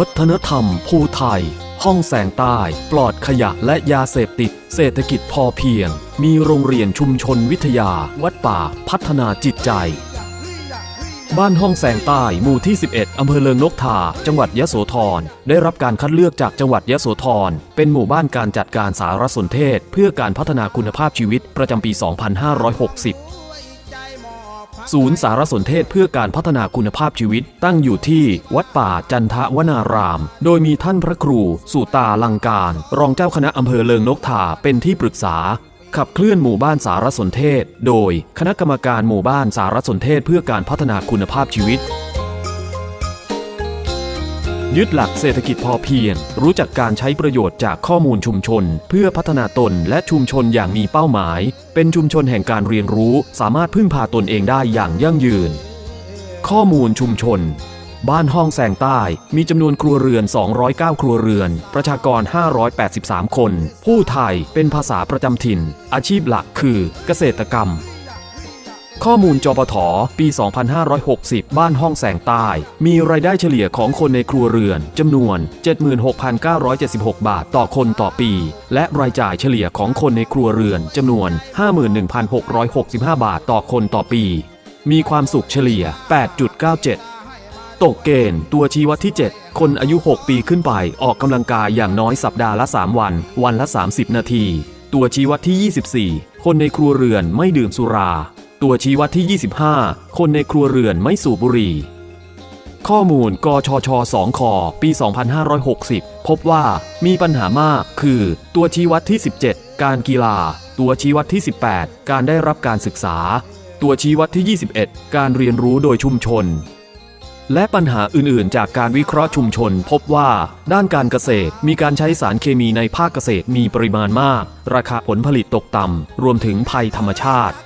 วัฒนธรรมภูไทย ห้องแสงใต้ ปลอดขยะและยาเสพติด เศรษฐกิจพอเพียง มีโรงเรียนชุมชนวิทยา วัดป่า พัฒนาจิตใจ บ้านห้องแสงใต้ หมู่ที่ 11 อำเภอเลิงนกทา จังหวัดยะโสธร ได้รับการคัดเลือกจากจังหวัดยะโสธร เป็นหมู่บ้านการจัดการสารสนเทศ เพื่อการพัฒนาคุณภาพชีวิตประจำปี 2560 ศูนย์สารสนเทศเพื่อการพัฒนาคุณภาพชีวิต ตั้งอยู่ที่วัดป่าจันทวนาราม โดยมีท่านพระครูสุตาลังการ รองเจ้าคณะอำเภอเลิงนกทาเป็นที่ปรึกษา ขับเคลื่อนหมู่บ้านสารสนเทศ โดยคณะกรรมการหมู่บ้านสารสนเทศเพื่อการพัฒนาคุณภาพชีวิต ยึดหลักเศรษฐกิจพอเพียง รู้จักการใช้ประโยชน์จากข้อมูลชุมชน เพื่อพัฒนาตนและชุมชนอย่างมีเป้าหมาย เป็นชุมชนแห่งการเรียนรู้ สามารถพึ่งพาตนเองได้อย่างยั่งยืน ข้อมูลชุมชน บ้านห้องแสงใต้ มีจำนวนครัวเรือน 209 ครัวเรือน ประชากร 583 คน ผู้ไทยเป็นภาษาประจำถิ่น อาชีพหลักคือเกษตรกรรม ข้อมูลจปทปี 2560 บ้านห้องแสงใต้ มีรายได้เฉลี่ยของคนในครัวเรือนจำนวน 76,976 บาทต่อคนต่อปี และรายจ่ายเฉลี่ยของคนในครัวเรือนจำนวน 51,665 บาทต่อคนต่อปี มีความสุขเฉลี่ย 8.97 ตกเกณฑ์ตัวชี้วัดที่ 7 คนอายุ 6 ปีขึ้นไปออกกำลังกายอย่างน้อยสัปดาห์ละ 3 วัน วันละ 30 นาที ตัวชี้วัดที่ 24 คนในครัวเรือนไม่ดื่มสุรา ตัวชี้วัดที่ 25 คนในครัวเรือนไม่สูบบุหรี่ ข้อมูลกชช2คปี 2560 พบว่ามีปัญหามากคือ ตัวชี้วัดที่ 17 การกีฬา ตัวชี้วัดที่ 18 การได้รับการศึกษา ตัวชี้วัดที่ 21 การเรียนรู้โดยชุมชนและปัญหาอื่นๆ จากการวิเคราะห์ชุมชน พบว่า ด้านการเกษตรมีการใช้สารเคมีในภาคเกษตรมีปริมาณมาก ราคาผลผลิตตกต่ำ รวมถึงภัยธรรมชาติ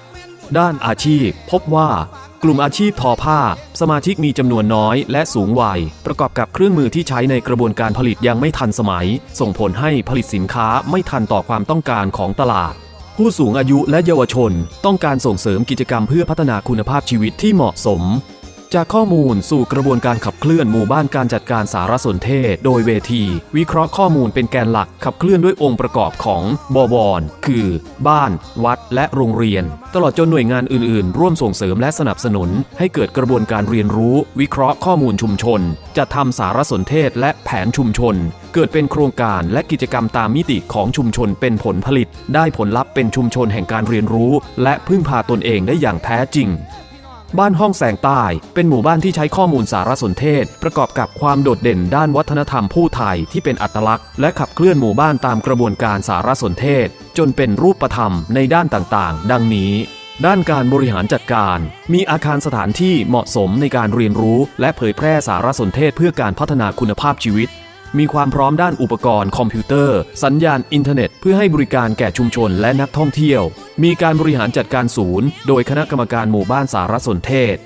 ด้านอาชีพ พบว่ากลุ่มอาชีพทอผ้า สมาชิกมีจำนวนน้อยและสูงวัย ประกอบกับเครื่องมือที่ใช้ในกระบวนการผลิตยังไม่ทันสมัย ส่งผลให้ผลิตสินค้าไม่ทันต่อความต้องการของตลาด ผู้สูงอายุและเยาวชน ต้องการส่งเสริมกิจกรรมเพื่อพัฒนาคุณภาพชีวิตที่เหมาะสม จากข้อมูลสู่กระบวนการขับเคลื่อนหมู่บ้านการจัดการสารสนเทศ โดยเวที วิเคราะห์ข้อมูลเป็นแกนหลักขับเคลื่อนด้วยองค์ประกอบของบวรคือ บ้าน วัด และโรงเรียน ตลอดจนหน่วยงานอื่นๆ ร่วมส่งเสริมและสนับสนุน ให้เกิดกระบวนการเรียนรู้ วิเคราะห์ข้อมูลชุมชนจะทำสารสนเทศและแผนชุมชน เกิดเป็นโครงการและกิจกรรมตามมิติของชุมชนเป็นผลผลิต ได้ผลลัพธ์เป็นชุมชนแห่งการเรียนรู้ และพึ่งพาตนเองได้อย่างแท้จริง บ้านห้องแสงใต้ เป็นหมู่บ้านที่ใช้ข้อมูลสารสนเทศ ประกอบกับความโดดเด่นด้านวัฒนธรรมผู้ไทยที่เป็นอัตลักษณ์ และขับเคลื่อนหมู่บ้านตามกระบวนการสารสนเทศ จนเป็นรูปธรรมในด้านต่างๆ ดังนี้ด้านการบริหารจัดการ มีอาคารสถานที่เหมาะสมในการเรียนรู้ และเผยแพร่สารสนเทศเพื่อการพัฒนาคุณภาพชีวิต มีความพร้อมด้านอุปกรณ์คอมพิวเตอร์ สัญญาณอินเทอร์เน็ต เพื่อให้บริการแก่ชุมชนและนักท่องเที่ยว มีการบริหารจัดการศูนย์ โดยคณะกรรมการหมู่บ้านสารสนเทศ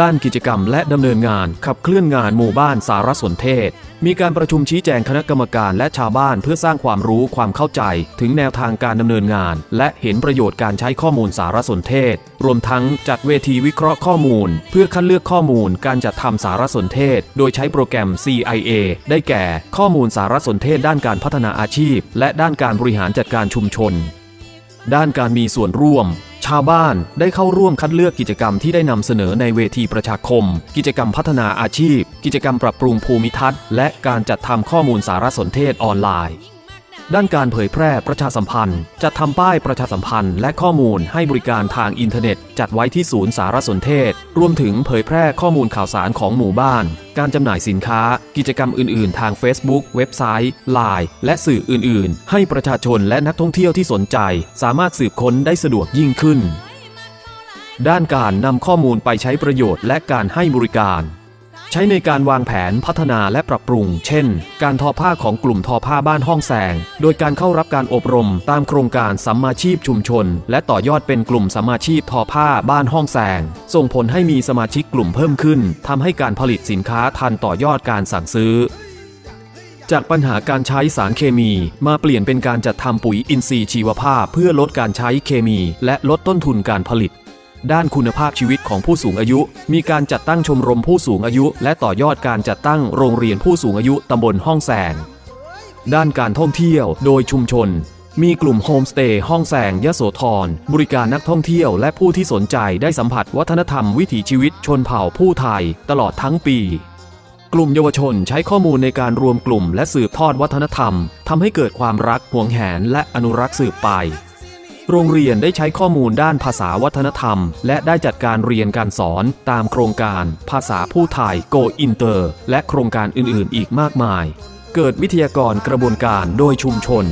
ด้านกิจกรรมและดำเนินงานขับเคลื่อนงานหมู่บ้านสารสนเทศ มีการประชุมชี้แจงคณะกรรมการและชาวบ้านเพื่อสร้างความรู้ความเข้าใจ ถึงแนวทางการดำเนินงาน และเห็นประโยชน์การใช้ข้อมูลสารสนเทศ รวมทั้งจัดเวทีวิเคราะห์ข้อมูล เพื่อคัดเลือกข้อมูลการจัดทำสารสนเทศ โดยใช้โปรแกรม CIA ได้แก่ข้อมูลสารสนเทศด้านการพัฒนาอาชีพ และด้านการบริหารจัดการชุมชน ด้านการมีส่วนร่วม ชาวบ้านได้เข้าร่วมคัดเลือกกิจกรรมที่ได้นำเสนอในเวทีประชาคม กิจกรรมพัฒนาอาชีพ กิจกรรมปรับปรุงภูมิทัศน์ และการจัดทำข้อมูลสารสนเทศออนไลน์ ด้านการเผยแพร่ประชาสัมพันธ์ จัดทำป้ายประชาสัมพันธ์และข้อมูลให้บริการทางอินเทอร์เน็ต จัดไว้ที่ศูนย์สารสนเทศ รวมถึงเผยแพร่ข้อมูลข่าวสารของหมู่บ้าน การจำหน่ายสินค้า กิจกรรมอื่น ๆ ทาง Facebook เว็บไซต์ Line และสื่ออื่น ๆ ให้ประชาชนและนักท่องเที่ยวที่สนใจ สามารถสืบค้นได้สะดวกยิ่งขึ้น ด้านการนำข้อมูลไปใช้ประโยชน์และการให้บริการ ใช้ในการวางแผนพัฒนาและปรับปรุง เช่น การทอผ้าของกลุ่มทอผ้าบ้านห้องแสง โดยการเข้ารับการอบรมตามโครงการสัมมาชีพชุมชน และต่อยอดเป็นกลุ่มสัมมาชีพทอผ้าบ้านห้องแสง ส่งผลให้มีสมาชิกกลุ่มเพิ่มขึ้นทำให้การผลิตสินค้าทันต่อยอดการสั่งซื้อจากปัญหาการใช้สารเคมี มาเปลี่ยนเป็นการจัดทำปุ๋ยอินทรีย์ชีวภาพ เพื่อลดการใช้เคมี และลดต้นทุนการผลิต ด้านคุณภาพชีวิตของผู้สูงอายุ มีการจัดตั้งชมรมผู้สูงอายุ และต่อยอดการจัดตั้งโรงเรียนผู้สูงอายุตำบลห้องแสง ด้านการท่องเที่ยวโดยชุมชน มีกลุ่มโฮมสเตย์ห้องแสงยโสธรบริการนักท่องเที่ยวและผู้ที่สนใจได้สัมผัสวัฒนธรรมวิถีชีวิตชนเผ่าผู้ไทย ตลอดทั้งปีกลุ่มเยาวชนใช้ข้อมูลในการรวมกลุ่มและสืบทอดวัฒนธรรมทำให้เกิดความรักห่วงแหนและอนุรักษ์สืบไป โรงเรียนได้ใช้ข้อมูลด้านภาษาวัฒนธรรม และได้จัดการเรียนการสอนตามโครงการภาษาผู้ไทย Go Inter และโครงการอื่นๆ อีกมากมาย เกิดวิทยากรกระบวนการโดยชุมชน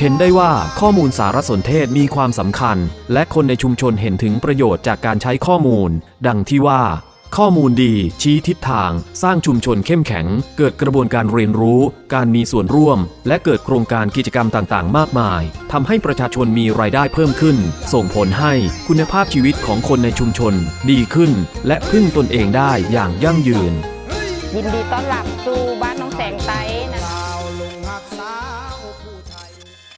เห็นได้ว่าข้อมูลสารสนเทศมีความสำคัญ และคนในชุมชนเห็นถึงประโยชน์จากการใช้ข้อมูล ดังที่ว่า ข้อมูลดี ชี้ทิศทาง สร้างชุมชนเข้มแข็ง เกิดกระบวนการเรียนรู้ การมีส่วนร่วม และเกิดโครงการกิจกรรมต่างๆ มากมายทำให้ประชาชนมีรายได้เพิ่มขึ้น ส่งผลให้คุณภาพชีวิตของคนในชุมชน ดีขึ้น และพึ่งตนเองได้อย่างยั่งยืน ยินดีต้อนรับสู่บ้านน้องแสงไตนะ